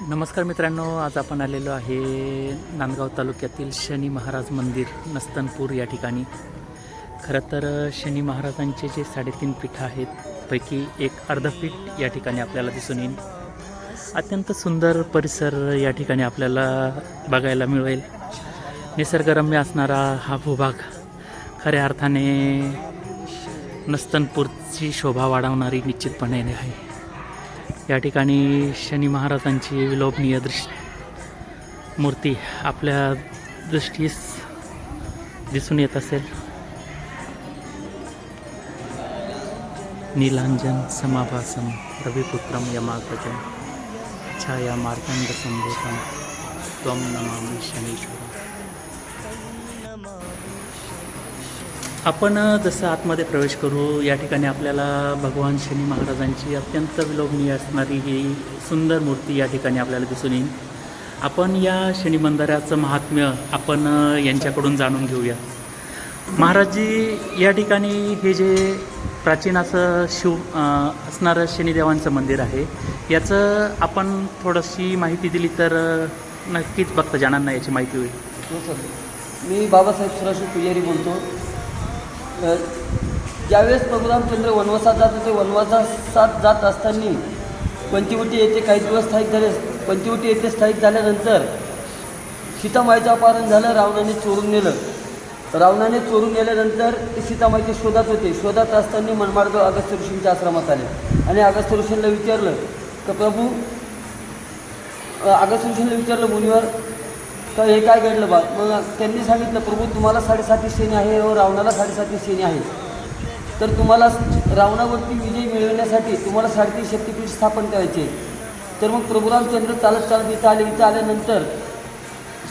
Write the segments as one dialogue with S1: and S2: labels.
S1: नमस्कार मित्रांनो आज आपण आलेलो आहे नांदगाव तालुक्यातील शनी महाराज मंदिर नस्तनपूर या ठिकाणी. खरं तर शनी महाराजांचे जे साडेतीन पीठ आहेत पैकी एक अर्धपीठ या ठिकाणी आपल्याला दिसून येईल. अत्यंत सुंदर परिसर या ठिकाणी आपल्याला बघायला मिळेल. निसर्गरम्य असणारा हा भूभाग खऱ्या अर्थाने नस्तनपूरची शोभा वाढवणारी निश्चितपणे आहे. या ठिकाणी शनी महाराजांची विलोभनीय दृश्य मूर्ती आपल्या दृष्टीस दिसून येत असेल. नीलांजन समाभासम रविपुत्रम यमाग्रजम छाया मार्तंड संभूतम त्वम नमामि शनीश्वर आपण जसं आतमध्ये प्रवेश करू या ठिकाणी आपल्याला भगवान शनी महाराजांची अत्यंत विलोभनीय असणारी ही सुंदर मूर्ती या ठिकाणी आपल्याला दिसून येईल. आपण या शनी मंदिराचं महात्म्य आपण यांच्याकडून जाणून घेऊया. महाराजजी या ठिकाणी हे जे प्राचीन असं शिव असणारं शनिदेवांचं मंदिर आहे याचं आपण थोडीशी माहिती दिली तर नक्कीच भक्तजनांना याची माहिती होईल.
S2: हो सर. मी बाबासाहेब सुराशी पुजारी बोलतो. ज्यावेळेस प्रभुरामचंद्र वनवासात जात होते वनवासात जात असताना पंचवटी येथे काही दिवस स्थायिक झाले पंचवटी येथे स्थायिक झाल्यानंतर सीतामाईचं अपहरण झालं रावणाने चोरून नेलं. रावणाने चोरून नेल्यानंतर ते सीतामाईच्या शोधात होते. शोधात असताना मनमार्ग अगस्त्य ऋषींच्या आश्रमात आले. आणि अगस्त्य ऋषींना विचारलं की प्रभू अगस्त ऋषींना विचारलं मुनीवर तर हे काय घडलं बा? मग त्यांनी सांगितलं प्रभू तुम्हाला साडेसाती सेने आहे व रावणाला साडेसाती सेने आहे. तर तुम्हाला रावणावरती विजय मिळवण्यासाठी तुम्हाला साडेतीन शक्तीपीठ स्थापन करायचे तर मग प्रभू रामचंद्र चालत चालत इथं आले इथं आल्यानंतर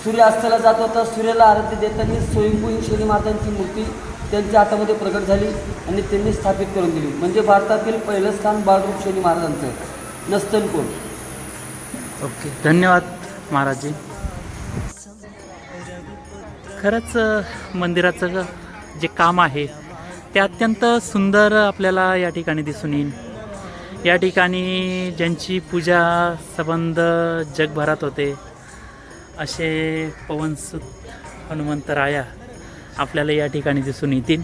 S2: सूर्य अस्ताला जात होता. सूर्याला आरती देताना स्वयंभू ही शनी महाराजांची मूर्ती त्यांच्या हातामध्ये प्रकट झाली आणि त्यांनी स्थापित करून दिली. म्हणजे भारतातील पहिलं स्थान बाळरूप शनी महाराजांचं. नस्तनकोट.
S1: ओके. धन्यवाद महाराजजी खरंच मंदिराचं जे काम आहे ते अत्यंत सुंदर आपल्याला या ठिकाणी दिसून येईल. या ठिकाणी ज्यांची पूजा संबंध जगभरात होते असे पवनसुत हनुमंतराया आपल्याला या ठिकाणी दिसून येतील.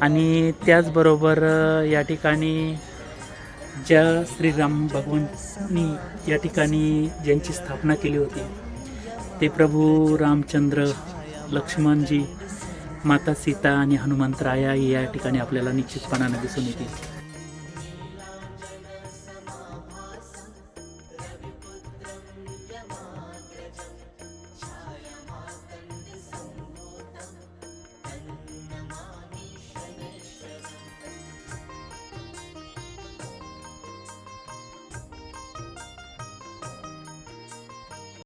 S1: आणि त्याचबरोबर या ठिकाणी ज्या श्रीराम भगवंतनी या ठिकाणी ज्यांची स्थापना केली होती ते प्रभू रामचंद्र लक्ष्मणजी माता सीता आणि हनुमंतराया या ठिकाणी आपल्याला निश्चितपणाने दिसून येतील.